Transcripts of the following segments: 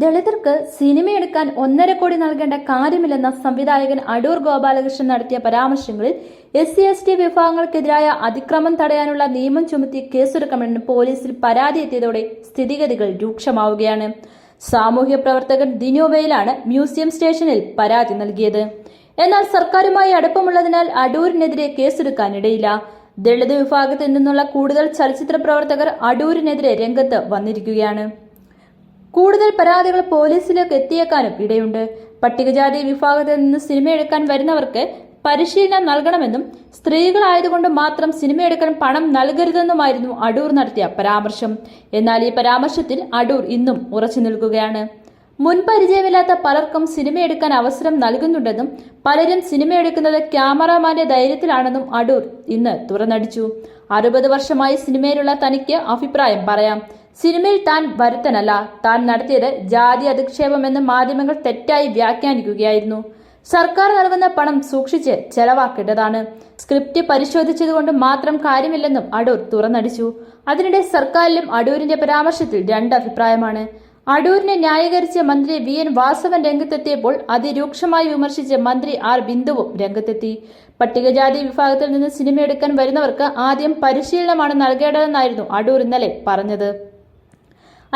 ദളിതർക്ക് സിനിമയെടുക്കാൻ ഒന്നര കോടി നൽകേണ്ട കാര്യമില്ലെന്ന സംവിധായകൻ അടൂർ ഗോപാലകൃഷ്ണൻ നടത്തിയ പരാമർശങ്ങളിൽ എസ് സി എസ് ടി വിഭാഗങ്ങൾക്കെതിരായ അതിക്രമം തടയാനുള്ള നിയമം ചുമത്തി കേസെടുക്കണമെന്ന് പോലീസിൽ പരാതി എത്തിയതോടെ സ്ഥിതിഗതികൾ രൂക്ഷമാവുകയാണ്. സാമൂഹ്യ പ്രവർത്തകൻ ദിനോവയിലാണ് മ്യൂസിയം സ്റ്റേഷനിൽ പരാതി നൽകിയത്. എന്നാൽ സർക്കാരുമായി അടുപ്പമുള്ളതിനാൽ അടൂരിനെതിരെ കേസെടുക്കാനിടയില്ല. ദളിത് വിഭാഗത്തിൽ നിന്നുള്ള കൂടുതൽ ചലച്ചിത്ര പ്രവർത്തകർ അടൂരിനെതിരെ രംഗത്ത് വന്നിരിക്കുകയാണ്. കൂടുതൽ പരാതികൾ പോലീസിലേക്ക് എത്തിയേക്കാനും ഇടയുണ്ട്. പട്ടികജാതി വിഭാഗത്തിൽ നിന്ന് സിനിമയെടുക്കാൻ വരുന്നവർക്ക് പരിശീലനം നൽകണമെന്നും സ്ത്രീകളായതുകൊണ്ട് മാത്രം സിനിമയെടുക്കാൻ പണം നൽകരുതെന്നുമായിരുന്നു അടൂർ നടത്തിയ പരാമർശം. എന്നാൽ ഈ പരാമർശത്തിൽ അടൂർ ഇന്നും ഉറച്ചു നിൽക്കുകയാണ്. മുൻപരിചയമില്ലാത്ത പലർക്കും സിനിമയെടുക്കാൻ അവസരം നൽകുന്നുണ്ടെന്നും പലരും സിനിമയെടുക്കുന്നത് ക്യാമറാമാന്റെ ധൈര്യത്തിലാണെന്നും അടൂർ ഇന്ന് തുറന്നടിച്ചു. അറുപത് വർഷമായി സിനിമയിലുള്ള തനിക്ക് അഭിപ്രായം പറയാം. സിനിമയിൽ താൻ വരുത്തനല്ല. താൻ നടത്തിയത് ജാതി അധിക്ഷേപമെന്ന് മാധ്യമങ്ങൾ തെറ്റായി വ്യാഖ്യാനിക്കുകയായിരുന്നു. സർക്കാർ നൽകുന്ന പണം സൂക്ഷിച്ച് ചെലവാക്കേണ്ടതാണ്. സ്ക്രിപ്റ്റ് പരിശോധിച്ചതുകൊണ്ട് മാത്രം കാര്യമില്ലെന്നും അടൂർ തുറന്നടിച്ചു. അതിനിടെ സർക്കാരിലും അടൂരിന്റെ പരാമർശത്തിൽ രണ്ട് അഭിപ്രായമാണ് അടൂരിനെ ന്യായീകരിച്ച മന്ത്രി വി. എൻ. വാസവൻ രംഗത്തെത്തിയപ്പോൾ അതിരൂക്ഷമായി വിമർശിച്ച് മന്ത്രി ആർ. ബിന്ദുവും രംഗത്തെത്തി. പട്ടികജാതി വിഭാഗത്തിൽ നിന്ന് സിനിമയെടുക്കാൻ വരുന്നവർക്ക് ആദ്യം പരിശീലനമാണ് നൽകേണ്ടതെന്നായിരുന്നു അടൂർ ഇന്നലെ പറഞ്ഞത്.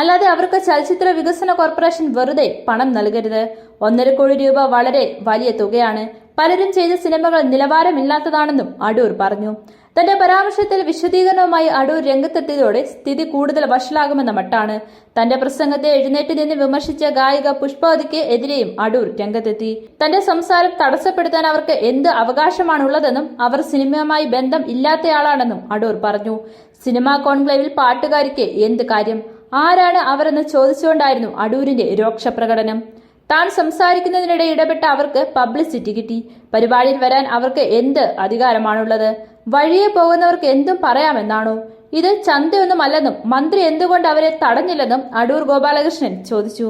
അല്ലാതെ അവർക്ക് ചലച്ചിത്ര വികസന കോർപ്പറേഷൻ വെറുതെ പണം നൽകരുത്. ഒന്നര കോടി രൂപ വളരെ വലിയ തുകയാണ്. പലരും ചെയ്ത സിനിമകൾ നിലവാരമില്ലാത്തതാണെന്നും അടൂർ പറഞ്ഞു. തന്റെ പരാമർശത്തിൽ വിശദീകരണവുമായി അടൂർ രംഗത്തെത്തിയതോടെ സ്ഥിതി കൂടുതൽ വഷളാകുമെന്ന മട്ടാണ്. തന്റെ പ്രസംഗത്തെ എഴുന്നേറ്റ് നിന്ന് വിമർശിച്ച ഗായിക പുഷ്പവതിക്ക് എതിരെയും അടൂർ രംഗത്തെത്തി. തന്റെ സംസാരം തടസ്സപ്പെടുത്താൻ അവർക്ക് എന്ത് അവകാശമാണുള്ളതെന്നും അവർ സിനിമയുമായി ബന്ധം ഇല്ലാത്തയാളാണെന്നും അടൂർ പറഞ്ഞു. സിനിമാ കോൺക്ലേവിൽ പാട്ടുകാരിക്ക് എന്ത് കാര്യം? ആരാണ് അവരെന്ന് ചോദിച്ചുകൊണ്ടായിരുന്നു അടൂരിന്റെ രോക്ഷപ്രകടനം. താൻ സംസാരിക്കുന്നതിനിടെ ഇടപെട്ട അവർക്ക് പബ്ലിസിറ്റി കിട്ടി. പരിപാടിയിൽ വരാൻ അവർക്ക് എന്ത് അധികാരമാണുള്ളത്? വഴിയെ പോകുന്നവർക്ക് എന്തും പറയാമെന്നാണോ? ഇത് ചന്തയൊന്നുമല്ലെന്നും മന്ത്രി എന്തുകൊണ്ട് അവരെ തടഞ്ഞില്ലെന്നും അടൂർ ഗോപാലകൃഷ്ണൻ ചോദിച്ചു.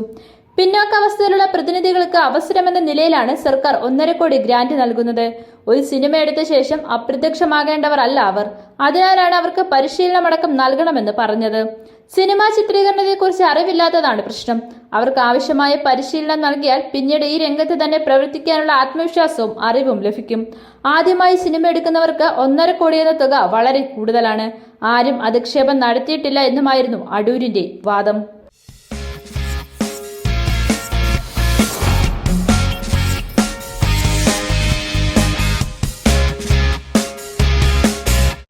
പിന്നോക്കാവസ്ഥയിലുള്ള പ്രതിനിധികൾക്ക് അവസരമെന്ന നിലയിലാണ് സർക്കാർ ഒന്നര കോടി ഗ്രാന്റ് നൽകുന്നത്. ഒരു സിനിമ എടുത്ത ശേഷം അപ്രത്യക്ഷമാകേണ്ടവർ അല്ല അവർ. അതിനാലാണ് അവർക്ക് പരിശീലനമടക്കം നൽകണമെന്ന് പറഞ്ഞത്. സിനിമാ ചിത്രീകരണത്തെക്കുറിച്ച് അറിവില്ലാത്തതാണ് പ്രശ്നം. അവർക്ക് ആവശ്യമായ പരിശീലനം നൽകിയാൽ പിന്നീട് ഈ രംഗത്ത് തന്നെ പ്രവർത്തിക്കാനുള്ള ആത്മവിശ്വാസവും അറിവും ലഭിക്കും. ആദ്യമായി സിനിമ എടുക്കുന്നവർക്ക് ഒന്നര കോടി എന്ന തുക വളരെ കൂടുതലാണ്. ആരും അധിക്ഷേപം നടത്തിയിട്ടില്ല എന്നുമായിരുന്നു അടൂരിന്റെ വാദം.